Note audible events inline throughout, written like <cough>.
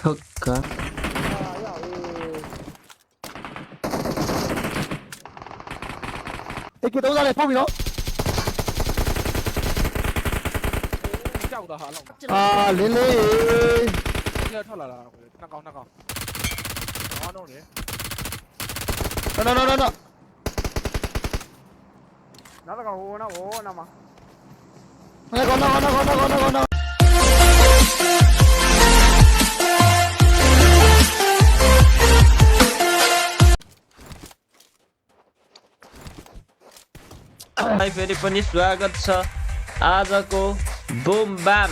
ဟုတ်ကဲ့အာရောက်အေးအေးကတုံးစားလေးဖုတ်ပြီနော်ကြောက်တာဟာလောက်အာလင်းလေးဒီကထွက်လာတာနှစ်ကောင်နှစ်ကောင်ဟောတော့လေနော်နော်နော်နော်နောက်တစ်ကောင်ဟိုနောက်ဟိုနောက်မှာငါကောနော်ကောနော်ကောနော်ကောနော်ကော तपाईँलाई फेरि पनि स्वागत छ आजको बुम बाम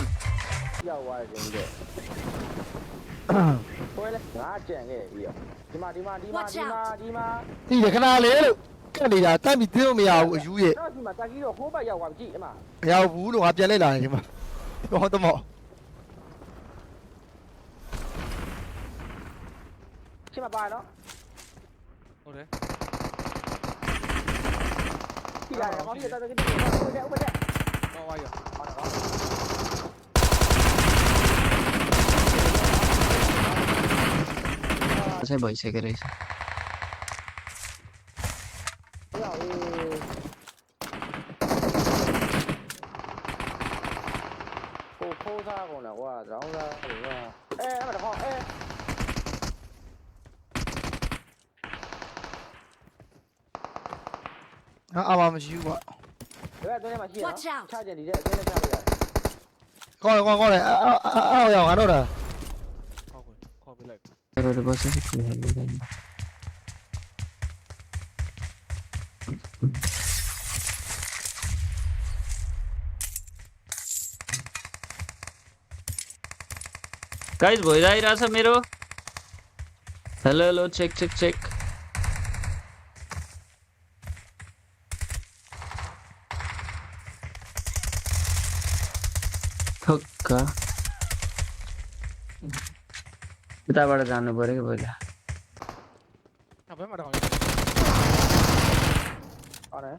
đi để cái nào lấy. Cái này là tay bị tiêu mày ảo ở dưới vậy ảo vũ đồ hấp dẫn lên này. Mà <laughs> đó tôi mò. Chứ mà bài đó ok နေတာတတ်ပြီးသိလို့မရဘူးအယူရဲ့ ငါအာမမရှိဘူးကွာ ဒီဘက်အတွင်းထဲမှာရှိရနော် Watch out ချကြတယ်ဒီတဲ့အတွင်းထဲချလို့ရတယ် ကောင်းတယ်ကောင်းကောင်းတယ်အော်အော်ရောငါတော့တာ ဟောကိုခေါ်ပေးလိုက် गरेर बसेको छु हेर्नु गाइज भइरहेछ मेरो hello hello check check check कि पहिला ဘယ်မှာတော့ ဟုတ်တယ်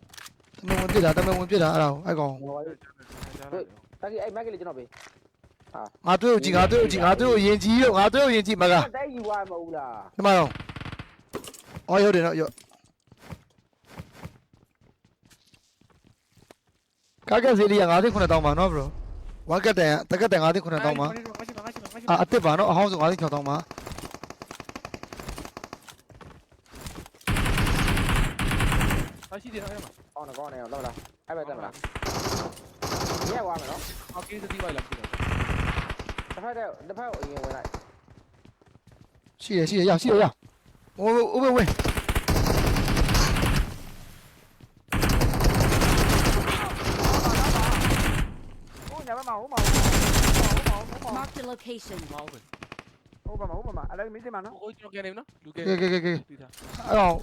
တမန်ဝင်ပြစ်တာတမန်ဝင်ပြစ်တာအဲ့ဒါကိုအဲ့ကောင် ဟိုပါတာကြီးအဲ့မက်ကလေးကျွန်တော်ပေး ငါတွေ့ကိုကြည့်ငါတွေ့ကိုကြည့်ငါတွေ့ကိုယင်ကြည့်ရောငါတွေ့ကိုယင်ကြည့်မက တိုက်ယူသွားမဟုတ်လား ဒီမှာတော့အော်ရုပ်တယ်နော်ရုပ်ကားကစီလေးက9000တောင်းပါနော် bro ဝါကတ်တန်တကတ်တန်9000တောင်းပါအာအစ်စ်ပါနော်အဟောင်းဆို9000တောင်းပါအရှိတယ်အဲ့မှာအော်နော်ကောင်းနေအောင်လောက်လားအဲ့ဘက်တက်မလားရဲဝါမယ်နော်ဟောကင်းသတိပါလားပြတယ်တစ်ဖက်တက်တစ်ဖက်ကိုအရင်ဝင်လိုက်ရှိရရှိရရရှိရရဝဝဝဝဟိုညဘက်မှာဟိုမှာဟိုမှာဟိုမှာ Marked a location. မဟုတ်ဘူး ဟိုမှာဟိုမှာအဲ့လိုမင်း စမှာနော်ဟိုကျွန်တော်ကနေနော်လူကဲကဲကဲကဲကဲဒီသားအဲ့ကောင်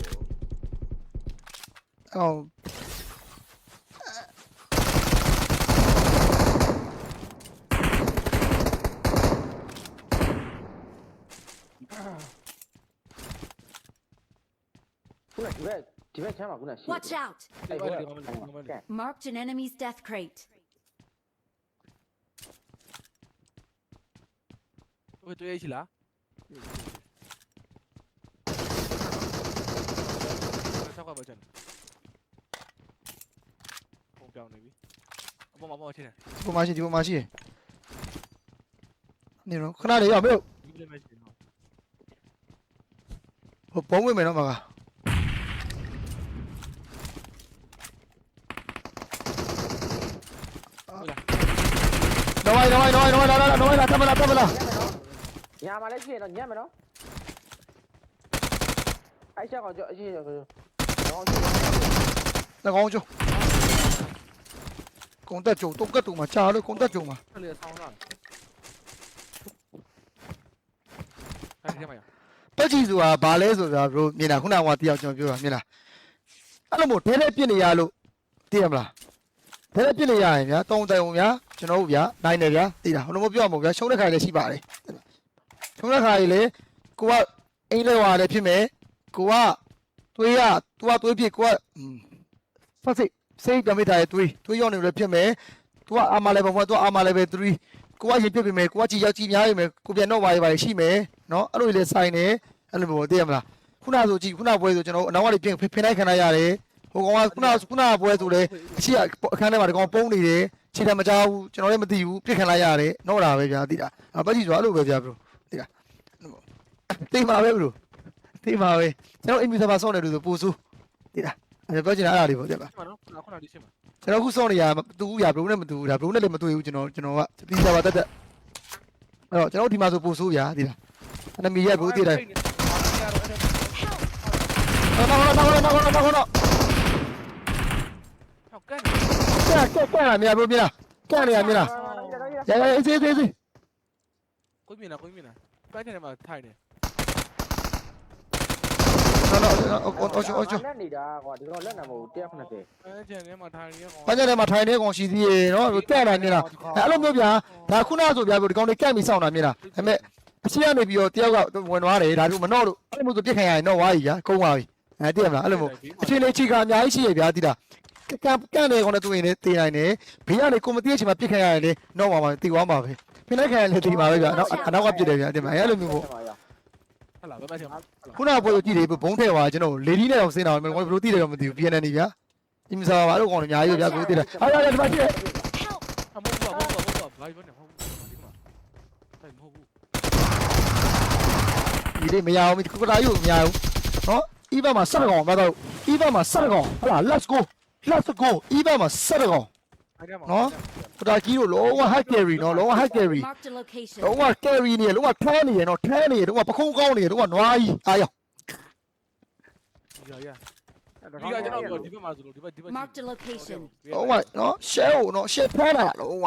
အဲ့ကောင်ခုနဒီဘက်ဒီဘက်ချမ်းမှာခုနရှိ Watch out! အဲ့ဒီကောင်မလေးကဲ Marked an enemy's death crate. ဟိုတွေ့ရရှိလားဆောက်ကပါချင်ပုံပြောင်းနေပြီအပေါ်မှာပေါ်ချင်တယ်ဒီပေါ်မှာရှိဒီပေါ်မှာရှိနေတော့ခဏလေးရမေ့ဒီလိုပဲရှိတယ်နော်ဟိုပုံးဝင်မယ်နော်မကတော့ဝိုင်း ညမှာလည်းရှိရနော်ညမယ်နော်အဲ့ချက်ကောင်ကြောအရှိရကောင်ကောင်းရှိတကောင်းကျုံကုန်တက်ကျုံတုတ်ကတ်တုံမှာချာလို့ကုန်တက်ကျုံမှာအဲ့လေဆောင်းလာအဲ့ဒီမှာရတက်ချီဆိုတာဘာလဲဆိုတာဘရိုမြင်တာခုနကတယောက်ကျွန်တော်ပြောတာမြင်လားအဲ့လိုမို့ဒဲတဲ့ပြစ်နေရလို့သိရမလားဒဲတဲ့ပြစ်နေရရင်ဗျာတုံတိုင်ုံဗျာကျွန်တော်တို့ဗျာနိုင်တယ်ဗျာသိလားဘယ်လိုမပြောရမလို့ဗျာရှုံးတဲ့ခါလည်းရှိပါတယ် ရှုံးတဲ့ခါကြီးလေကိုကအိမ်လဲဝါလည်းဖြစ်မယ်ကိုကသွေးရသူကသွေးဖြစ်ကိုကဖတ်စိတ်စိတ်ပြမိထားရဲ့သွေးသွေးရောက်နေလို့ဖြစ်မယ်သူကအာမလည်းပုံမှန်သူကအာမလည်းပဲ3ကိုကရင်ပြစ်ပေးမယ်ကိုကကြည်ရောက်ကြည်များပေးမယ်ကိုပြန်တော့ပါရပါရှိမယ်နော်အဲ့လိုလေးဆိုင်နေအဲ့လိုမျိုးသိရမလားခုနဆိုကြည်ခုနပွဲဆိုကျွန်တော်အနောက်ကနေပြင်ဖင်လိုက်ခံလိုက်ရတယ်ဟိုကောင်ကခုနခုနပွဲဆိုလေအရှိအခန်းထဲမှာဒီကောင်ပုံးနေတယ်ခြေထမကြောက်ဘူးကျွန်တော်လည်းမသိဘူးပြစ်ခံလိုက်ရတယ်တော့တာပဲဗျာသိတာအပတ်ကြီးဆိုအဲ့လိုပဲဗျာဘရို သိတာသိမှာပဲဘရိုသိမှာပဲကျွန်တော်အင်မီဆာပါဆောင်းနေလို့ဆိုပူဆူသိတာအဲ့ပြောချင်တာအဲ့ဒါလေးပေါ့သိပါရှင်းပါနော်ခုနခုနဒီရှင်းပါကျွန်တော်ခုစောင့်နေရမတူဘူးရဘရိုနဲ့မတူဘူးဒါဘရိုနဲ့လည်းမတွေ့ဘူးကျွန်တော်ကျွန်တော်ကပြီးစားပါတက်တက်အဲ့တော့ကျွန်တော်ဒီမှာဆိုပို့ဆိုးရဒီလားအနမီရဲ့ဘရိုတည်တယ်နော်နော်နော်နော်နော်နော်နော်ဟောက်ကန်ကဲကဲကဲလာမြဘရိုမြလားကဲနေရမြလားရရအေးစေးစေးစေး ကိုမြင်လားကိုမြင်လားပိုင်းတယ်မှာထိုင်နေနော်နော်အော်အော်အော်အော်လက်နေတာကွာဒီတော့လက်နေမဟုတ်190အဲကျန်ထဲမှာထိုင်နေရောဘာကြတဲ့မှာထိုင်နေကောင်ရှိသေးရေနော်ကဲလာမြလားအဲ့လိုမျိုးဗျာဒါခုနဆိုဗျာဘရိုဒီကောင်လေးကဲပြီးစောင့်တာမြလားဒါပေမဲ့အရှိကနေပြီးတော့တယောက်ကဝင်သွားတယ်ဒါတို့မနှော့လို့အဲ့လိုမျိုးဆိုပြစ်ခံရရင်တော့ဝါကြီးဗျာကုန်းသွားပြီအဲတည်ရမလားအဲ့လိုမျိုးအချိန်လေးချိန်ကအများကြီးရှိရဗျာတိတာ ကံကံနေကောင်နဲ့တွေ့ရင်လည်းတည်နိုင်တယ်ဘေးကနေကိုမသိတဲ့အချိန်မှာပြစ်ခံရတယ်လေတော့ပါပါတည်သွားမှာပဲဖိလိုက်ခံရလည်းတည်ပါပဲဗျာနောက်အနောက်ကပြစ်တယ်ဗျာတင်ပါအဲ့လိုမျိုးပေါ့ဟဲ့လားဘယ်မှာချင်းခုနကပွဲကိုကြည့်တယ်ဘုံထဲသွားကျွန်တော်လေဒီနဲ့တော့စင်းတာပဲဘယ်လိုတည်တယ်တော့မသိဘူး PNN နေဗျာဒီမစားပါလို့ကောင်လည်းအများကြီးဗျာကိုတည်တယ်ဟာရရဒီမှာကြည့် Help! အမဟုတ်ဘူးမဟုတ်ဘူးမဟုတ်ဘူးဘာလို့နေမဟုတ်ဘူးဒီမှာတိုင်မဟုတ်ဘူးဒီလေးမရအောင်ကိုကတာယူမရအောင်နော်ဤဘက်မှာဆက်ကောင်မတော့ဤဘက်မှာဆက်ကောင်ဟာ let's go let's go ဤဘက်မှာဆက်ကောင်အဲ့ဒါမှာကိုတာကြီးတို့လုံးဝ high carry နော်လုံးဝ high carry Marked a location. လုံးဝ carry နေလုံးဝထဲနေရနော်ထဲနေရလုံးဝပခုံးကောင်းနေရလုံးဝနွားကြီးအားရောရရဒီကကျွန်တော်ဒီဘက်မှာဆိုလို့ဒီဘက်ဒီဘက် Marked a location. လုံးဝနော် share ကိုနော် share ဖမ်းတာလုံးဝ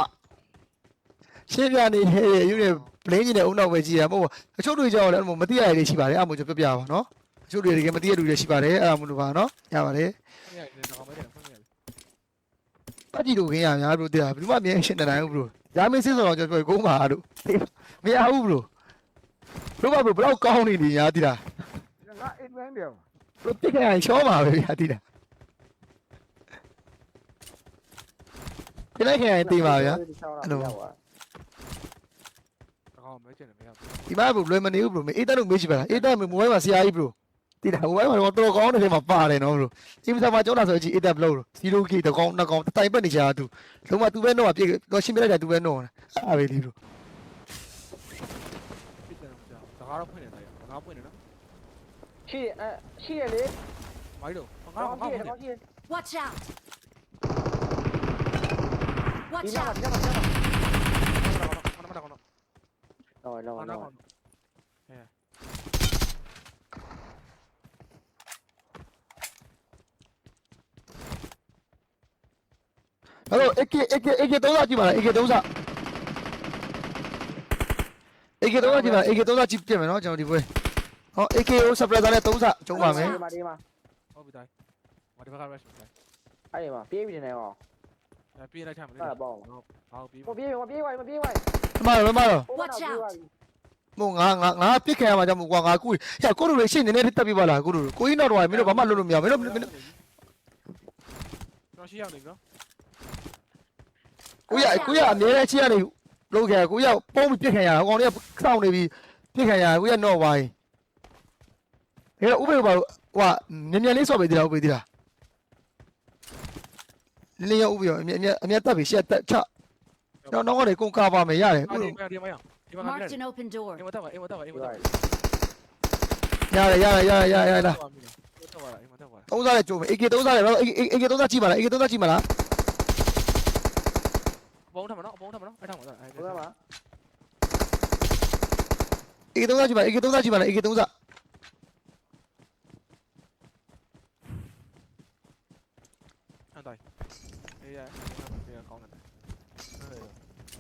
ရှင်းပြနေတယ်ယူနေ plane ကြီးနဲ့အုံနောက်ပဲကြည့်ရမဟုတ်အချို့တွေကြောက်လည်းမသိရတဲ့ရှိပါတယ်အဲ့မို့ကျွန်တော်ပြောပြပါနော်အချို့တွေတကယ်မသိရတဲ့လူတွေရှိပါတယ်အဲ့ဒါမို့လို့ပါနော်ရပါတယ်နေနေတော့မတယ် ဖုန်းနေပတ်ကြည့်လို့ခင်းရများဘရိုတရားဘယ်သူမှမြင်ရှင်းနေနိုင်ဘူးဘရိုရာမင်းစစ်ဆိုတော့ကျွန်တော်ပြောကုန်းပါတို့မရဘူးဘရိုဘရိုကဘရိုဘလောက်ကောင်းနေနေညာတိလားငါအိမ်မန်းတယ်ဘရိုပြစ်ခရရင်ချောပါပဲဗျာတိလားပြလိုက်ခရရင်တေးပါဗျာတကောင်းမဲချင်တယ်မရဘူးဒီမှာဘရိုလွယ်မနေဘူးဘရိုအေးတန်းလို့မေးကြည့်ပါလားအေးတန်းမိုဘိုင်းမှာဆရာကြီးဘရို တိလားမိုဘိုင်းမှာတော့တော်ကောင်းတဲ့ထဲမှာပါတယ်နော်ဘရိုဒီမှာမှာကျောင်းလာဆိုအကြည့်အေးတန်းဘလို့ 0 k တကောင်းနှစ်ကောင်းတိုင်ပတ်နေချာသူလုံးဝသူပဲတော့ပြည့်တော့ရှင်းပြလိုက်တာသူပဲတော့အားပဲလီဘရိုပြစ်တယ်မကြောက်တကားတော့ဖွင့်နေတာတကားဖွင့်နေနော်ရှိအဲရှိရလေမိုင်းတော့တကောကားင်းကောင်းရှိရဖွင့်ကောနေင်းရှိရ Watch out! ဒီ Watch မှာ out! ဒီမှာဒီမှာကောင်းကောင်းကောင်းတော့တော့ကောင်းတော့ကောင်းဟ ယ်လို AK AK AK 3ကြည့်ပါလား AK 3 AK 3ကြည့်ပါ AK 3ကြည့်ပြမယ်နော်ကျွန်တော်ဒီပွဲဟော AK ကို suppressor နဲ့3စကျုံးပါမယ်ဒီမှာဒီမှာဟုတ်ပြီတိုင်းမဒီဘက်က rush တိုင်းအဲ့ဒီမှာပြေးပြီးနေအောင်အဲပြေးလိုက်ချမလို့အဲ့ပေါ့ဟောပြေးမပြေးမပြေးဝိုင်းမပြေးဝိုင်းဒီမှာတော့မှာတော့ Watch out မို့ငါငါငါပြစ်ခံရမှာကြောင့်မို့ကွာငါကူဟဲ့ကိုတို့လေးရှင်းနေနေတက်ပြပါလားကိုတို့ကိုကြီးတော့တော့မင်းတို့ဘာမှလုပ်လို့မရမင်းတို့ကျွန်တော်ရှိရောက်နေပြီနော် ကိုရကိုရအမြဲတမ်းချီရနေလို့ခဲ့ကိုရပုံးပြီးပြစ်ခံရတာကောင်လေးကစောင့်နေပြီးပြစ်ခံရကိုရတော့ဝိုင်းဟဲ့ဥပေဘာဟိုမြန်မြန်လေးဆော့ပေးသေးတာဥပေသေးတာလင်းရဥပေရောအမြဲအမြဲအမြဲတက်ပြီးရှက်တက်ချတော့တော့ကနေကုန်ကာပါမယ်ရတယ်ဒီကိုမှာဒီမှာရဒီမှာ Marked an open door. အိမ်မတက်ပါအိမ်မတက်ပါအိမ်မတက်ပါရတယ်ရတယ်ရတယ်ရတယ်ရတယ်တက်ပါအိမ်မတက်ပါသုံးစားနဲ့ကြိုးမယ် AK သုံးစားနဲ့တော့ AK သုံးစားကြည့်ပါလား AK သုံးစားကြည့်ပါလား ဘုံထမနော်ဘုံထမနော်အဲ့ထောင်ပါအဲ့ဘယ်မှာ AK သုံးစားကြည့်ပါ AK သုံးစားကြည့်ပါလား AK သုံးစားအဲ့တိုင်းအေးရအေးကောင်းတယ်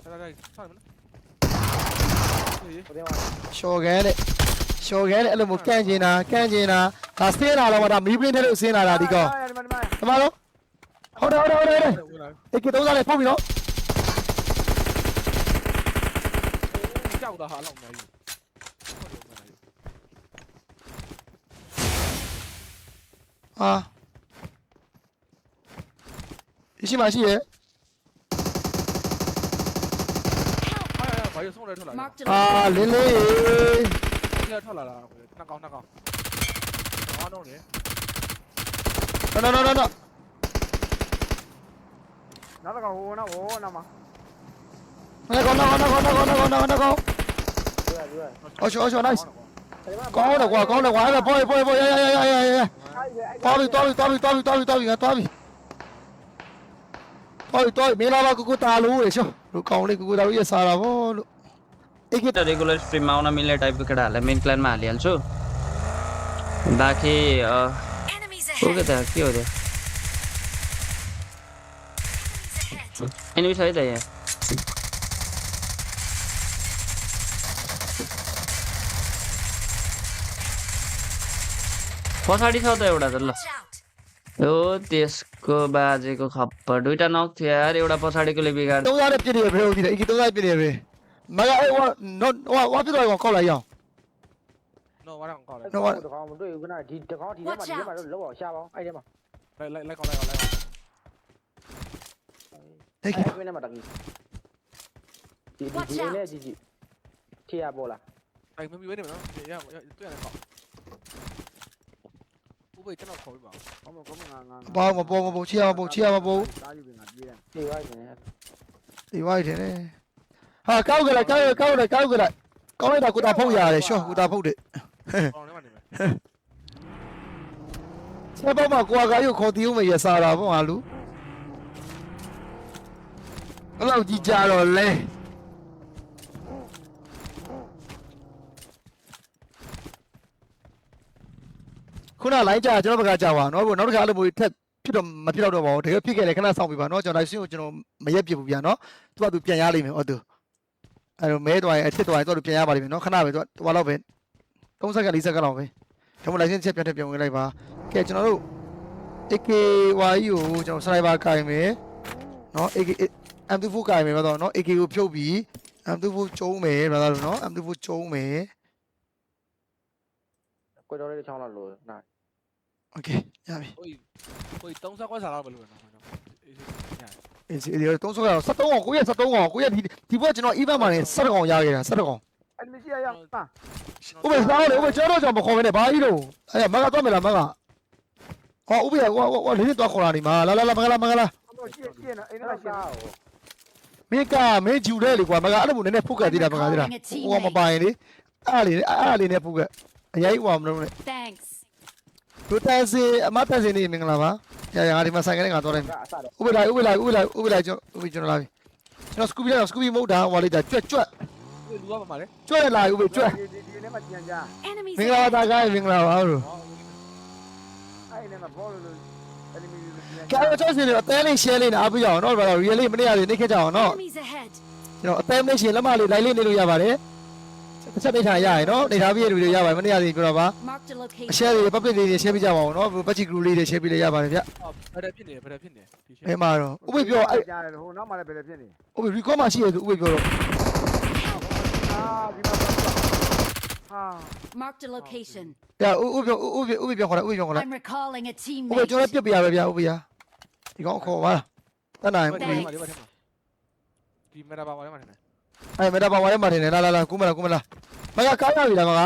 အဲ့ဒါအဲ့ဒါဆောင်းမနော်အေးဘယ်မှာရှော်ခဲတဲ့ရှော်ခဲတဲ့အဲ့လိုမျိုးကန့်ကျင်တာကန့်ကျင်တာဒါစင်းလာတော့ဒါမီးပင်းထဲလို့စင်းလာတာဒီကောင်ဒီမှာဒီမှာတမလို့ဟုတ်တယ်ဟုတ်တယ်ဟုတ်တယ်ဝင်လာ AK သုံးစားနဲ့ဖုတ်ပြီနော် ကြောက် တာဟာလောက်များကြီးဟာရှိမရှိရဲ့ဟဘာလို့ဆုံးလဲထွက်လာလဲ Marked a အာ location. လင်းလေးဒီကထွက်လာတာနှစ်ကောင်နှစ်ကောင်ဟောတော့လေနော်နော်နော်နော်နောက်တော့ဟိုနောက်ဟိုနောက်မှာနော်ကောင်းနော်ကောင်းနော်ကောင်းနော်ကောင်းနော်ကောင်းနော်ကောင်းတွေ့ရတွေ့ရအော်ရှောရှော nice ကောင်း 어쇼 어쇼 나이스 꺼내 와 꺼내 와 해라 보이 보이 보이 야야야야야야 따비 따비 따비 따비 따비 따비 야 따비 따비 따비 메라와 그거 다 로에쇼 रुकाउने कुरा हो यो सारा भयो एकखेप रेगुलर स्ट्रिममा आउन मिल्ने टाइपको केटाहरूलाई मेन क्लानमा हालिहाल्छु बाँकी के त के हो त एनिमी छ है त पछाडि छ त एउटा त ल Watch out. हो त्यसको बाजेको खप्पर दुइटा नक थियो यार एउटा पछाडिकोले बिगार သုံးစားတဲ့ပြည့်တယ်ဘယ်လိုဒီလဲအေးသုံးစားပြည့်တယ်ပဲမကအေးဝါနော်ဝါဝါပြတော့ကောက်လိုက်ရအောင် နော်ဘာကောင်ကောက်လဲ တော့တကောင်မတွေ့ဘူးခဏဒီတကောင်ဒီထဲမှာဒီထဲမှာတော့လောက်အောင်ရှာပါအောင်အဲ့ထဲမှာ လိုက်လိုက်လိုက်ကောက်လိုက်ကောက်လိုက် တိတ် အဲ့ထဲမှာတကီဒီဒီဒီနဲ့ကြီးကြီးထရပေါ်လာ အဲ့မမီဝဲနေမနော်ရရတွေ့ရတယ်ကော က်ဥပ္ပေကျွန်တော်ခေါ်ပြပါဦးကောင်းကောင်းငါငါဘောင်းမပေါ်မပေါ်ချီရမပေါ်ချီရမပေါ်တားယူငါပြေးတယ်ပြေးသွားတယ်ဒီဝိုင်းတယ်လေဟာကောက်ကလိုက်ကောက်ကောက်လိုက်ကောက်ကလိုက်ကောက်လိုက်တာကိုတာဖုတ်ရတယ်ရှောကိုတာဖုတ်တယ်ကောင်းနေမှနေမယ်ဆက်ပေါ့မှာကိုကရုပ်ခေါ်တီးဦးမရစားတာဗောဟာလူအဲ့လောက်ကြီးကြတော့လဲ နလိုင်းကြာကျွန်တော်ဘက်ကကြာပါနော်ကိုနောက်တစ်ခါအဲ့လိုမျိုးထက်ဖြစ်တော့မဖြစ်တော့ပါဘူးတကယ်ဖြစ်ခဲ့လေခဏဆောင်ပြပါနော်ကျွန်တော် live stream ကိုကျွန်တော်မရက်ပြဘူးပြန်နော်သူကသူပြန်ရလိမ့်မယ်ဟုတ်သူအဲ့လိုမဲသွားရင်အထစ်သွားရင်သူကသူပြန်ရပါလိမ့်မယ်နော်ခဏပဲသူကဟိုလောက်ပဲ30စက္ကန့်40စက္ကန့်လောက်ပဲကျွန်တော် live stream ချက်ပြန်ထက်ပြန်ဝင်လိုက်ပါကဲကျွန်တော်တို့ AKY ကိုကျွန်တော် sniper ကင်မယ်နော် AK M24 ကင်မယ်ဘာသာနော် AK ကိုဖြုတ်ပြီး M24 ကျုံးမယ်ဘာသာလို့နော် M24 ကျုံးမယ်ကိုတော်လေးတစ်ချောင်းလောက်လို့နိုင် Okay ရပြီ ဟိုဟို30ခွက်စားတော့ဘယ်လိုလဲနော်အေးအေးစီဒီတော့30ကတော့73ကောင်ကိုရ73ကောင်ကိုရဒီဒီဘက်ကျွန်တော် event မှာနေ7ကောင်ရခဲ့တာ7ကောင်အဲ့ဒီရှိရအောင်ပါဥပ္ပစားလေဥပ္ပကျွန်တော်ကြောင့်မခေါ်မနဲ့ဘာကြီးတော့အဲ့မကတော့မယ်လားမကဟောဥပ္ပရဟောဟောလေးနေတော့ခေါ်လာနေမှာလာလာလာမကလာမကလာတော့ရှိရှိနေအဲ့ဒါရှိနေမင်းကမင်းဂျူတဲ့လေကွာမကအဲ့လိုမျိုးနည်းနည်းဖုတ်ကသေးတာမကသေးတာဟိုကမပိုင်လေအဲ့လေအဲ့လေနဲ့ဖုတ်ကအရင်ဟိုမလို့နဲ့ Thanks. တို့တန်စီအမတန်စီနေမင်္ဂလာပါရရငါဒီမှာဆိုင်ကနေငါတော့တယ်ကအစတော့ဥပ္ပလိုက်ဥပ္ပလိုက်ဥပ္ပလိုက်ဥပ္ပလိုက်ကျွန်တော်ဥပ္ပကျွန်တော်လာပြီကျွန်တော်စကူဘီလာစကူဘီမဟုတ်တာဟိုလိုက်တာကြွက်ကြွက်ဒီလူကပါမှာလေကြွက်လာဥပ္ပကြွက်ဒီဒီထဲမှာကြံကြ Enemies မင်္ဂလာ ahead. တာကားမင်္ဂလာပါလို့ဟောအဲ့ထဲမှာဘောလို့ enemy ကဲတော့ကျွန်တော်စီနေအသေးလေး share လေးနဲ့အားပေးကြအောင်နော်ဘာလို့ real လေးမနေ့ကလေးနေခဲ့ကြအောင်နော် Enemies ahead. ကျွန်တော်အသေးလေးရှင်လက်မလေး live လေးနေလို့ရပါတယ် တစ်ချက်နေထားရရင်နော်နေထားပြီးရဗီဒီယိုရပါတယ်မနေ့ကလေးပြောတော့ပါ Marked a အ location. share လေး public လေးတွေ share ပေးကြပါအောင်နော်ပတ်ချီ group လေးတွေ share ပေးလို့ရပါတယ်ဗျဘယ်တက်ဖြစ်နေဘယ်တက်ဖြစ်နေဒီရှအဲမှာတော့ဥပ္ပပြောအဲ့ကြားတယ်ဟိုနောက်မှလည်းဘယ်လိုဖြစ်နေဥပ္ပ record မှာရှိရသူဥပ္ပပြောတော့အာဒီမှာဟာ Marked a location. ရဥပ္ပပြောဥပ္ပဥပ္ပပြောခေါ်လိုက်ဥပ္ပပြောခေါ်လိုက် I'm recalling a ဥပ္ပကျွန်တော် teammate. ပြစ်ပြရပဲဗျဥပ္ပရဒီကောင်ခေါ်ပါတတ်နိုင်ဒီမှာဒီမှာဒီမက်တာပါဝါထဲမှာနေတယ် အဲ့မတာပါဝါရဲမှာထင်တယ်လာလာလာကူမလာကူမလာမကကားရပြီလားမက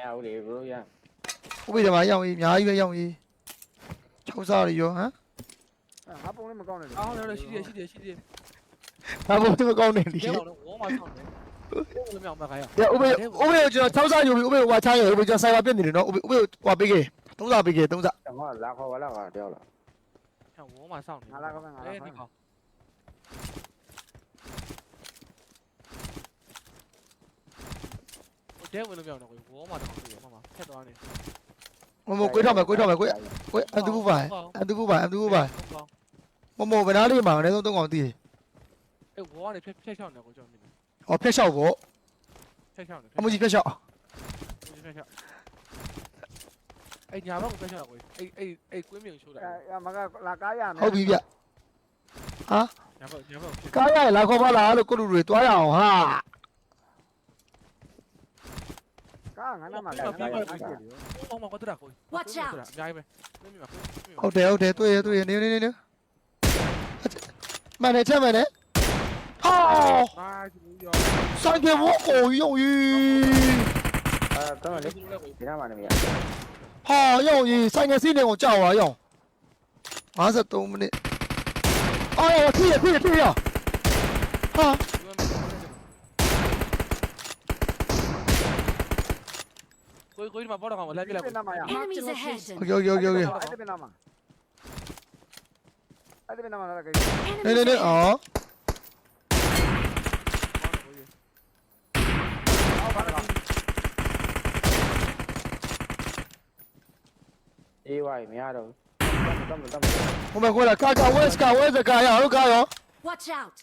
ရဦးလေ bro ရဥပ္ပဒီမှာရောက်ကြီးအများကြီးပဲရောက်ကြီး၆စားရရောဟမ်ငါပုံလေးမကောင်းနဲ့အော်လည်းရှိတယ်ရှိတယ်ရှိတယ်ဘာလို့ဒီမကောင်းနေလဲကျဲတော့ဝေါမဆောင်တယ်ဘယ်လိုမျိုးမခိုင်းရရဥပ္ပဥပ္ပကျွန်တော်၆စားယူပြီဥပ္ပဝါချားရဥပ္ပကျွန်တော်ဆိုင်ပါပြစ်နေတယ်နော်ဥပ္ပဥပ္ပဟွာပေးခဲ့၃စားပေးခဲ့၃စားငါလာခေါ်ပါလားငါတယောက်လာဝေါမဆောင်တယ်ငါလာခေါ်ငါလာအေးခေါ်ဒီကောင်တဲဝင်လို့ပြောင်းတော့ဝေါမတော့ တွေ့ရမှာဖက်သွားနေမမကိုွေးတော့မယ်ကိုွေးတော့မယ်ကိုွေးကိုွေးအန်တူဘူးပါအန်တူဘူးပါအန်တူဘူးပါမမဗနာလေးမှာအနည်းဆုံး၃ကောင်တည်အေးဝေါကနေဖက်ဖက်ချောင်းနေကိုကျွန်တော်မြင်တယ်ဟောဖက်လျှောက်ပေါ့ဖက်ချောင်းနေအမကြီးဖက်လျှောက်ဖက်ချောင်းအဲ့ညာဘက်ကိုဖက်ချောင်းကိုအဲ့အဲ့ ကားငါနားမှာလာငါနားမှာရှိတယ် အောင်မကွာတူတာကို Watch တူ out တာအများကြီးပဲမင်းမင်းမင်းဟုတ်တယ်ဟုတ်တယ်တွေ့ရတွေ့ရနေနေနေနေအချက်မှန်တယ်ချက်မှန်တယ်ဟာဘာကြီးရောဆိုင်ကဘောကိုယုံကြီးအဲတော့လေဒီနားမှာနေမြဟာယုံကြီးဆိုင်ကစီးနေကိုကြောက်သွားရောင်53မိနစ်အော်ထိရထိရထိရဟာ போய் கோயிலுமா போடவா லேபில ஓகே ஓகே ஓகே ஓகே அதுவே நம்ம நல்லா ஆ Oh my god, where's the guy? Where's the guy? Where's the guy? Watch out!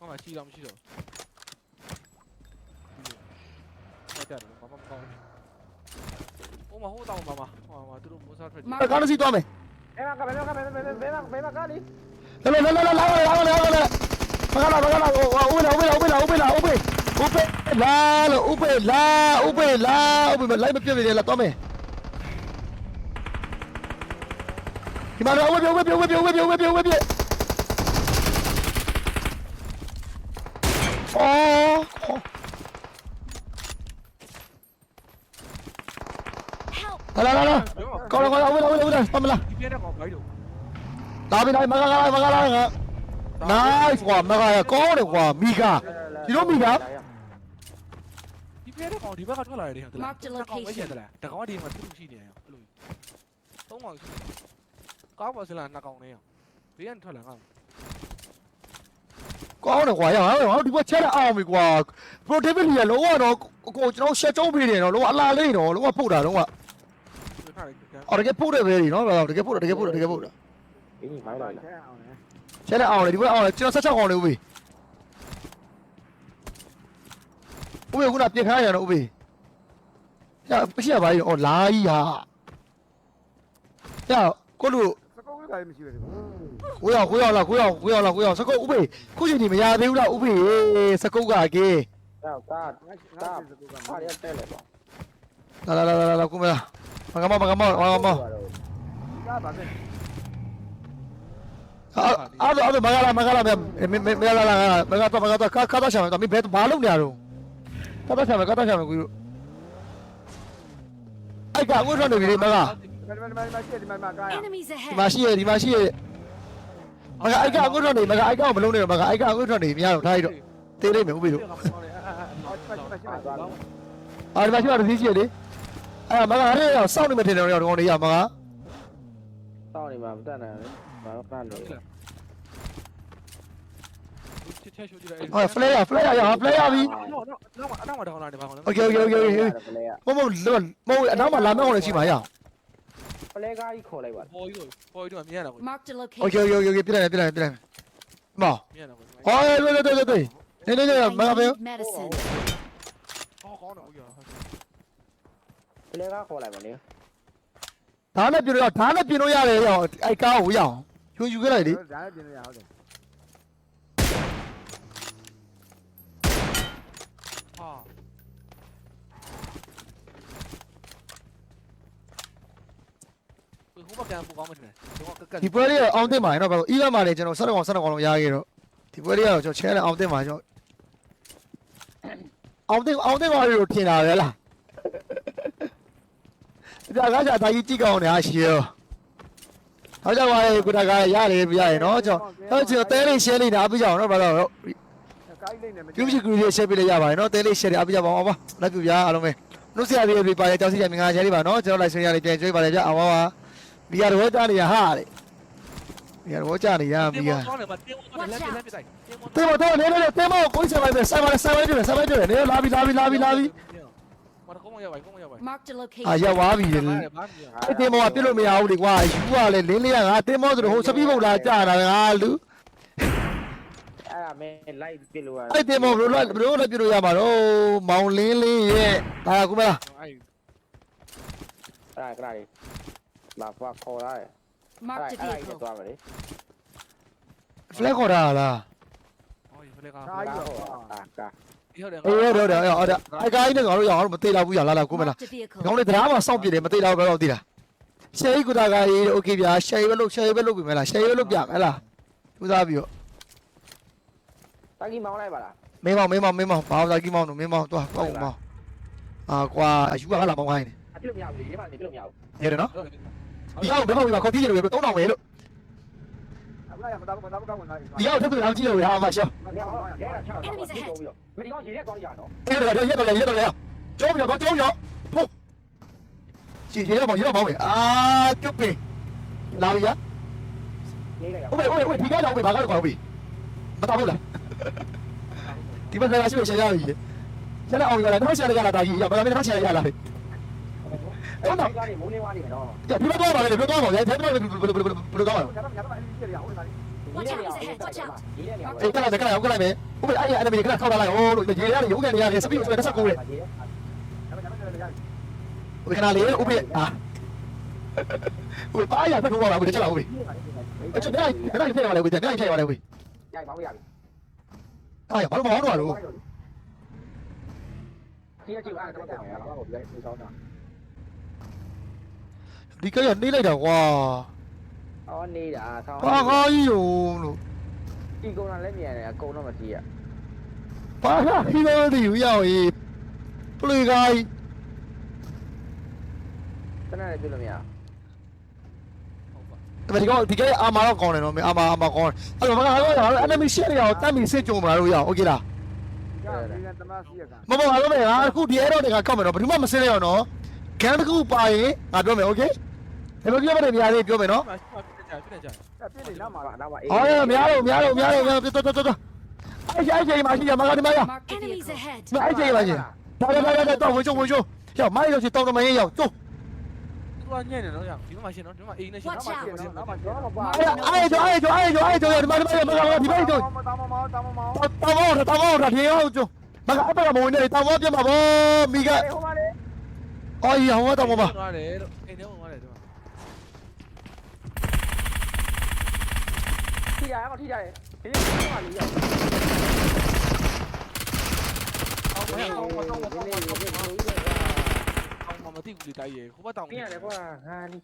Oh my god, I'm shooting. တော့မရှိတော့ဟုတ်တယ်ဘာမှမကောင်းဘူးဟိုမှာဟိုတောင်းပါမှာဟိုမှာသူတို့မိုးစားထွက်ကားစီးသွားမယ်အဲ့မှာကဘယ်မှာကဘယ်မှာဘယ်မှာဘယ်မှာဘယ်မှာကလီလာလာလာလာလာလာလာလာလာလာမကလာမကလာအိုးလာအိုးလာအိုးလာအိုးလာအိုးအိုးအိုးလာလို့အိုးလာအိုးလာအိုးလိုက်မပြည့်နေလားသွားမယ်ဒီမှာတော့ဝေးဝေးဝေးဝေးဝေးဝေးဝေးဝေးဝေးဝေးအော် Pamela. Dami na, makakala, makakala nga. Nice quá, makakala. Kone quá, Mika. Sino Mika? GPS ကောင်ဒီဘက်ကထွက်လာတယ်ဟဲ့တလား။ကောင်ပဲရှည်တလား။တကောင်ကဒီမှာသူ့ရှိနေရအောင်အဲ့လို။သုံးကောင်ရှိ။ကောင်ပေါ်စလာနှစ်ကောင်နေရအောင်။ဘေးကနေထွက်လာကောင်။ကောင်တော့ကွာရအောင်ဟောဒီဘက်ချက်ရအောင်ပြီကွာ productivity ကလောကတော့ကိုကျွန်တော် share ကျုံးပေးတယ်နော်လောကအလားလေးနော်လောကပုတ်တာတော့က အော်တကယ်ပုတ်တယ်ပဲဒီနော်တကယ်ပုတ်တယ်တကယ်ပုတ်တယ်တကယ်ပုတ်တယ်ဒီမိုင်းလာလာချက်ရအောင်လေဒီဘက်အောင်လေကျွန်တော်16ကောင်လေဦးပြီဦးပြီခုနပြင်ခိုင်းရတော့ဦးပြီရပြရပါကြီးအော်လာကြီးဟာရကိုလူစကုတ်ကလည်းမရှိဘူးကိုရောက်ကိုရောက်လာကိုရောက်ကိုရောက်လာကိုရောက်စကုတ်ဦးပြီခုချိန်ဒီမရသေးဘူးလားဦးပြီစကုတ်ကကေတော့တာတာဟာရတဲ့လေပေါ့လာလာလာလာကိုမလား မကမမကမမကမကပါပဲအဲ့အဲ့အဲ့မကလာမကလာမမလာလာမကတော့မကတော့ကာကာတော့ရှာမယ်တော့မင်းဘယ်ဘာလုပ်နေရတော့ကာတော့ရှာမယ်ကာတော့ရှာမယ်ကိုကြီးအဲ့ကဝှထွက်နေပြီလေမကမမမမရှိဒီမှာကားရ Enemies ဒီ ahead. မှာရှိရဒီမှာရှိရမကအဲ့ကဝှထွက်နေမကအဲ့ကောင်မလုံးနေတော့မကအဲ့ကဝှထွက်နေမြရတော့ထားရတော့တေးလိုက်မယ်ဦးပြီတို့အာဒီမှာရှိရဒီရှိရလေ À, အဲ့ဒါမကအဲ့ဒါစောင့်နေမှထင်တယ်တော့ဒီကောင်တွေရမကစောင့်နေမှာမတတ်နိုင်ဘူးဘာမှမတတ်နိုင်ဘူး à, Rồi, ờ, flare à, flare à, giờ flare à đi. Ok ok ok ok. Mông mông luôn, mông nó mà làm nó này chi mà nhở? Flare ga đi khỏi lại bạn. Boy rồi, boy nào. Ok ok ok ok, biết này biết này biết này. Mà. Ôi, rồi rồi rồi rồi. Đây đây đây, mà về. ပလဲကားခေါ်လိုက်ပါလေဓာတ်နဲ့ပြလို့ရဓာတ်နဲ့ပြလို့ရတယ်ရအောင်အဲ့ကားကိုရအောင်ယူယူခဲ့လိုက်လေဒါလည်းပြင်လို့ရဟုတ်တယ်ဟာဟိုဘက်ကံပူကောင်းမှတယ်တော့ကက်ကက်ဒီပွဲလေးအောင်တင်ပါရင်တော့ဘာလို့အီးရမှာလေကျွန်တော်ဆက်တော့အောင်ဆက်တော့အောင်လို့ရခဲ့တော့ဒီပွဲလေးကတော့ကျွန်တော်ချဲလဲအောင်တင်ပါကျွန်တော်အောင်တင်အောင်တင်ပါလို့ထင်တာပဲလား ဒါကကြာတာကြီးကြည့်ကောင်းနေအားရှိရောဟောကြောင့်ပါလေကုတကားရတယ်ပြရတယ်နော်ကျွန်တော်ဟောကျွန်တော်တဲလေးရှဲလေးနားပြကြအောင်နော်ဘာလို့ကားကြီးလိမ့်နေမပြုဖြစ်ကူလေးရှဲပေးလိုက်ရပါတယ်နော်တဲလေးရှဲလေးအားပြကြပါအောင်ပါလက်ပြပြအားလုံးပဲနှုတ်ဆက်ရသေးပြီပါလေကြောက်စီရမြင်ငါရှဲလေးပါနော်ကျွန်တော်လိုက်ဆွေးရလေးပြန်ကျွေးပါလေကြအောင်ပါပါဒီရတော့ကြားနေရဟာလေဒီရတော့ကြားနေရမီးရကောင်းတယ်မတင်းဝင်လက်လက်ပြတိုက်တင်းဝင်တေမတော့နေနေတေမကိုဆက်ပါမယ်ဆက်ပါဆက်ပါပြဆက်ပါပြနေလာပြီလာပြီလာပြီလာပြီ မတကုန်းမရောက်ပါကုန်းမရောက်ပါ Marked a အာ location. ရောက်သွားပြီလေဘာမှမရအဲ့တေမကပြစ်လို့မရဘူးလေကွာယူကလည်းလင်းလေးကငါတေမဆိုတော့ဟိုစပီးပုတ်လာကြာတာငါလူအဲ့ဒါမင်းလိုက်ပြလို့ရအဲ့တေမဘလို့ဘလို့လည်းပြစ်လို့ရမှာတော့မောင်လင်းလေးရဲ့ဒါကကူမလားအဲ့အဲ့ဒါကလေးလာဖာခေါ်ရတယ် Marked a အဲ့ဒါ vehicle. သွားပါလေဖလက်ခေါ်တာလားဟောဒီဖလက်ကကားကြီး ဟောအာကား ဒီဟုတ်တယ် အေးရောတော့ရောအဲ့ဒါအဲ့ကိုင်းနဲ့ငါတို့ရအောင်မသေးတော့ဘူးရလာလာကူမလား Marked a vehicle. ခေါင်းလေးတရားမှာစောင့်ပြတယ်မသေးတော့ဘယ်တော့သိလားရှယ်ကူတာကရေးโอเคဗျာရှယ်ပဲလို့ရှယ်ပဲလို့ပြင်မလားရှယ်ပဲလို့ပြမယ်လားထူးသားပြီးတော့ တာကြီးမောင်းလိုက်ပါလား မင်းမောင်မင်းမောင်မင်းမောင်ဘာသာကြီးမောင်တို့မင်းမောင်တော့ကောက်မောင်အာကွာအယူကလာမောင်းခိုင်းနေ အပြစ်လို့မရဘူးဒီမှာနေပြလို့မရဘူး ရတယ်နော်ဒီအောင်ဘယ်မှာခေါ်ကြည့်ရလို့3000ဝယ်လို့ အခုလည်းမတော်ဘူးမတော်ဘူးကောင်းဝင်လာပြီ ဒီအောင်တက်ပြောင်းကြည့်လို့ရအောင်ပါရှော မရဘူးရဲတာချောက်တော့ပြီးတော့ ပြီးတော့ဒီကောင်ရေရက်ကောင်းကြတော့အဲ့ဒါရက်တော့ရက်တော့ရက်ကျုံးရောကျုံးရောဖို့ကြည့်ရမောင်ရမောင်အာကျုပ်ပင်လာရနေလိုက်ဟုတ်ပြီဟုတ်ပြီဒီကတော့ဘာကတော့ကောင်းပြီမတော်ဘူးလားဒီဘက်ကရှိရှိရပြီကျန်အောင်ရလာတော့ဆက်ရလာတာကြီးရဘာမှမဆက်ရရလာ အဲ့ဒါကနေမိုးနေွားနေတော့ဒီဘက်တော့ပါလေဘယ်တော့ပါလဲဘယ်တော့ဘယ်တော့ဘယ်တော့ကျွန်တော်ကျွန်တော်အဲ့ဒီပြရအောင်လာဒီရက်နေအောင်အေးကလာကလာကလာမယ်ဥပ္ပအဲ့အဲ့အဲ့ကလာထောက်လာလိုက်ဟိုလို့ရေရတယ်ရုပ်ကနေရတယ်စပီးဆိုတဲ့ဆက်ကိုလေဥပ္ပခဏလေးဥပ္ပအာဥပ္ပပါရဖက်တော့ပါဘူးတချက်ပါဦးအဲ့ချက်တိုင်းတိုင်းဖက်ရပါလေဦးတိုင်းဖက်ရပါလေဦးရိုက်ပါဦးရပြီအားရဘာလို့မအောင်တော့လို့ဒီရက်ကြည့်အားတော့တယ်ဘာလို့လဲဒီကောင်းတာ ဒီကရနေလိုက်တာကွာ အော်နေတာဆောင်း ဘာကားကြီးရောလို့ ဒီကုန်းကလည်းမြန်တယ်အကုန်တော့မကြည့်ရ ဘာသာဟီလိုဒီရောက်ရေးပလေကိုင်း တနက်လည်းပြလို့မရ ဒီကောင်ဒီကအာမာတော့ကောင်းတယ်နော်မအာမာအာမာကောင်းတယ်အဲ့တော့ဘာလို့လဲအဲ့ဒါမရှိရအောင်တတ်ပြီးစစ်ကြုံမလာလို့ရအောင်โอเคလား ဒီကတမစီရက မမငါတို့မယ်ငါအခုဒီအဲ့တော့တကကောက်မယ်နော်ဘယ်သူမှမစင်းရအောင်နော်ဂန်တစ်ခုပါရင်ငါပြောမယ်โอเค ဒီလိုပြောမယ်များလေးပြောမယ်နော်ပြည့်ကြပြည့်ကြပြည့်နေနောက်မှာနောက်မှာအော်များလို့များလို့များလို့တော်တော်တော်တော်အဲ့အဲ့ချိန်မှာရှိရမကဒီမရ Marked a Enemies vehicle. ahead. အဲ့ချိန်ပါချင်းဒါလည်းလည်းတော့ဝင်ချုံဝင်ချုံရောက်မိုင်းလို့ရှိတောင်းတမရင်ရောက်ကျုံသူကညံ့နေတော့ရဒီမှာရှင်နော်ဒီမှာအိမ်နဲ့ရှင် Watch နောက်မှာကျော်တော့ပါအဲ့အဲ့ကျော်အဲ့ကျော်အဲ့ကျော်အဲ့ကျော်ဒီမှာဒီမှာဒီမှာဒီမှာကျော်တောင်းမမောတောင်းမမောတောင်းတော့တောင်းတော့ဒီရောက်ကျုံမကအပကမဝင်နေတောင်းတော့ပြမှာဗောမိကဟိုမှာလေအော်ရဟောတောင်းပါသွားတယ်လို့အိမ်ထဲ ဝင်သွားတယ်ဒီမှာထိရအောင်ထိရတယ်ဒီနေ့ကလေးရောက်အောင်းမအောင်းမအောင်းမအောင်းမဒီနေ့ဒီနေ့ဒီနေ့အောင်းမမသိဘူးလေတိုက်ရဟိုဘက်တောင်းပြရတယ်ကွာငါနီး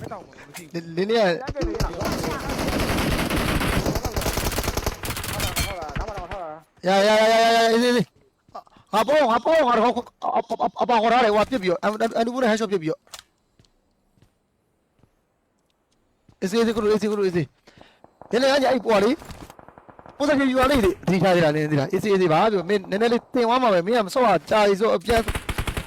မတောင်းမမသိဘူးလင်းလေးလက်ကလေးရောက်ဟုတ်လားနောက်မှာတော့ထောက်လာရရရရရအေးအေးငါပေါ်ငါပေါ်ငါတော့အပခေါ်ရတယ်ဟိုပြစ်ပြီးအန်ဒူနဲ့ဟက်ရှော့ပြစ်ပြီး အေးအေးကလို့အေးအေးကလို့အေးအေးဒီလေအကြီးပေါ်လေပုံစံကြီးယူရလေးဒီထားရတာလည်းဒီလားအေးအေးအေးပါပြောမင်းနည်းနည်းလေးတင်သွားမှာပဲမင်းကမစော့တာကြာရီဆိုအပြန်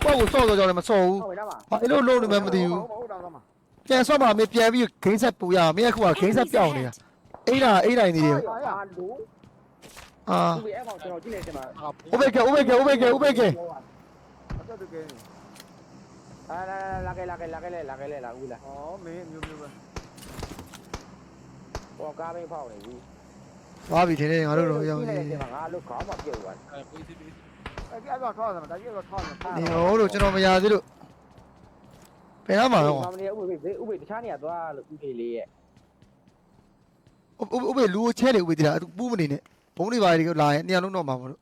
ပေါ့ကိုစော့တော့ကြောင်လည်းမစော့ဘူးဟုတ်ပြီလားမဘာအဲ့လိုလုံးနေမှမသိဘူးဟုတ်တော့မှာပြန်စော့မှာမင်းပြန်ပြီးဂိမ်းဆက်ပူရမင်းအခုကဂိမ်းဆက်ပြောင်းနေတာအိဒါအိဒါနေတယ်အာလူအာသူ့ရဲ့အကောင်ကျွန်တော်ကြည့်နေတယ်မှာဥပေကေဥပေကေဥပေကေဥပေကေအတော့တကယ်အာလာလာကဲလာကဲလာကဲလာကဲလာဦးလားอ๋อမင်းမျိုးမျိုးပဲ ဟောကားမင်းဖောက်နေပြီသွားပြီထင်တယ်ငါတို့တော့ရောက်နေနေတယ်ငါလို့ခေါင်းမပြုတ်သွားအဲပေးစီပေးစီအဲ့အဲ့တော့ထောက်တယ်ဒါကြီးတော့ထောက်တယ်နေဟိုလို့ကျွန်တော်မရသေးလို့ဘယ်တော့မှတော့မနေဥပေဥပေတခြားနေရာသွားလို့ဥပေလေးရဲ့ဥပေလူချဲတယ်ဥပေတရာပူးမနေနဲ့ဘုံတွေပါတွေကလာရင်နေရာလုံးတော့မှာမလို့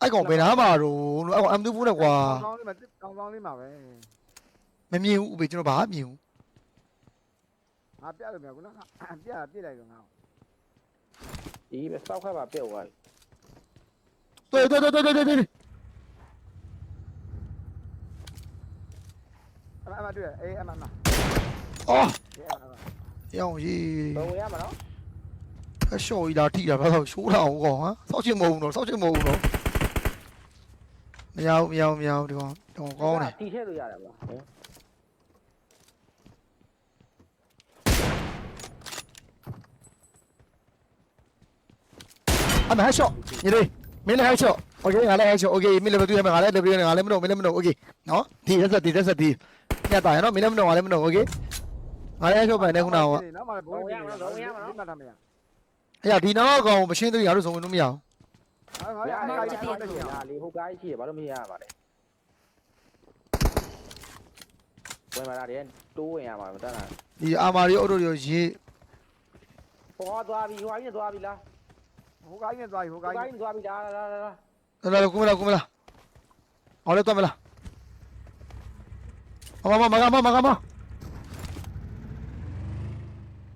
အဲ့ကောင်ဘယ်နာမှာတော့လို့အဲ့ကောင်အမ်တူဘူးနဲ့ကွာကောင်းလေးမှာကောင်းကောင်းလေးမှာပဲမမြင်ဘူးဥပေကျွန်တော်ဘာမှမြင်ဘူး ငါပြလို့မြောက်ကုလားပြပြလိုက်တော့ငါဒီပဲစောက်ခက်ပါပြုတ်သွားပြီတွေ့တွေ့တွေ့တွေ့တွေ့အမအမတွေ့အေးအမအမအော်အေးအမအမရောင်ကြီးဘယ်ဝင်ရမှာနော်အရှော့ကြီးလာထိတာဘာလို့ရှိုးလာအောင်ကောင်ဟမ်စောက်ချင်မဟုတ်ဘူးတော့စောက်ချင်မဟုတ်ဘူးတော့မရဘူးမရဘူးမရဘူးဒီကောင်တော့ကောင်းတယ်တီထဲလို့ရတယ်ဗျာ အမဟရှော့ညီလေးမင်းလည်းဟရှော့โอเคငါလည်းဟရှော့โอเคမင်းလည်းမတွေ့ရမှာငါလည်းလည်းတွေ့ရငါလည်းမတော့မင်းလည်းမတော့โอเคနော်ဒီရက်ဆက်ဒီရက်ဆက်ဒီညတာရနော်မင်းလည်းမတော့ငါလည်းမတော့โอเคငါလည်းဟရှော့ပိုင်နေခုနက နောက်မှဘုန်းကြီးမတ်တာမရ အဲ့ဒီနောက်ကောင်မရှင်းသေးရလို့ဆိုဝင်လို့မရအောင် ဟာဟာ ဗျာ အဲ့ အဲ့ ဒါ ဒါ ကြီး တော့ တော့ ရလေဟိုကားကြီးရှိရဘာလို့မရရပါလဲဝင်လာတယ်တိုးဝင်ရမှာမတတ်လား ဒီအာမာရီအော်တိုရီရေး ဟောသွားပြီဟိုကားကြီးသွားပြီလား ဟိုကားကြီးသွားပြီဟိုဟိုကားကားကြီးကြီးသွားပြီလားလားလားလာလာကုမလာကုမလာအော်လေတော့မလားအမမမကမမကမ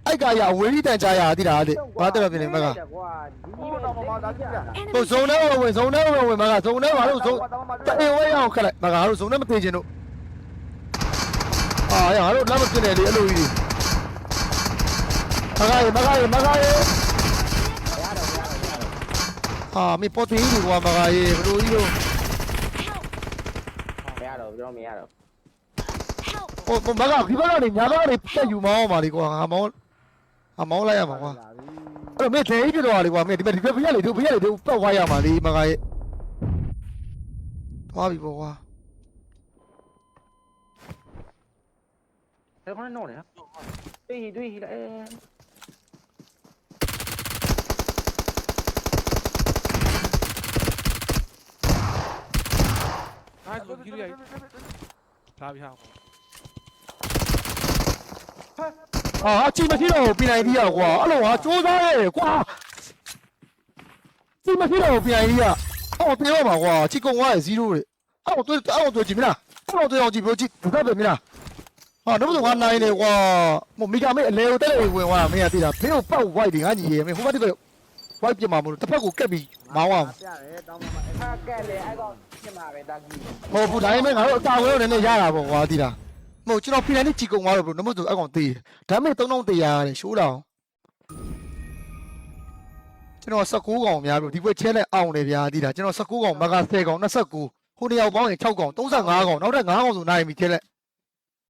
အဲ့မိုက်ကရအဝေးကြီးတန်ချာရတိတာတဲ့ဘာတက်တော့ပြင်နေမကကွာဒီကြီးတော့မမသားကြည့်ရဟို Enemies ဇုံထဲဝင်ဇုံထဲဝင်မကဇုံထဲမှာလို့ဇုံတော့မတအေဝဲအောင်ခက်လိုက်မကငါတို့ဇုံထဲမသိချင်တို့အာရငါတို့လမ်းမပြနေလေအဲ့လိုကြီးမကရမကရမကရ အာမေပေါ်တီကြီးကွာမကရဘလို့ကြီးလို့ Help! မရတော့ကျွန်တော်မရတော့ Help! ဟိုမကဒီဘက်ကနေညာဘက်ကနေတက်ယူမောင်းပါလေကွာငါမောင်းငါမောင်းလိုက်ရမှာကွာအဲ့တော့မင်းဒေးပြတော့လေကွာမင်းဒီမဲ့ဒီဘက်ပြရလေဒီဘက်ရလေဒီပတ်ဝါရမှာလေမကရဲ့သွားပြီပေါ့ကွာဘယ်ခေါင်းနဲ့နော်လဲတွေ့ဟိတွေ့ဟိအဲအား လုံးကြီးရိုက်လာပြီဟာအာအချိန်မရှိတော့ဘူးပြင်နိုင်သေးရကွာအဲ့လိုဟာစူးစားရဲကွာအချိန်မရှိတော့ဘူးပြင်နိုင်သေးရအော်ပြောပါကွာချီကုံဝါရဲ့0တဲ့အော်တွေ့အော်တွေ့ကြည့်မလားအော်တွေ့အောင်ကြည့်ပြောကြည့်ဒီဘက်ပဲမလားဟာတော့တော့ငါနိုင်နေကွာမမီကမေအလဲကိုတက်လေဝင်သွားတာမင်းကသိတာဖေးကိုပောက်ဝိုက်တယ်ငါညီရေမင်းဟိုဘက်ဒီဘက်ဝိုက်ပြမှာမလို့တစ်ဖက်ကိုကက်ပြီးမောင်းအောင်ပြတယ်တောင်းပါအခါကဲလေအဲ့ကောင် ပြင်မှာပဲတာကြီး မဟုတ်ဘူးဒါပေမဲ့ငါတို့အတာဝဲတော့နည်းနည်းရတာပေါ့ကွာသိလားမဟုတ်ကျွန်တော်ပြည်တိုင်းချီကုံသွားတော့ဘလို့နမဆိုအကောင်သေးတယ်ဒါပေမဲ့3000တေးရတယ်ရှိုးတော့ကျွန်တော်19កောင်များလို့ဒီဘက်ချဲလဲအောင်တယ်ဗျာသိလားကျွန်တော်19កောင်မက10កောင်29ဟိုတယောက်ပေါင်းရင်6កောင်35កောင်နောက်ထပ်9កောင်ဆိုနိုင်ပြီချဲလဲ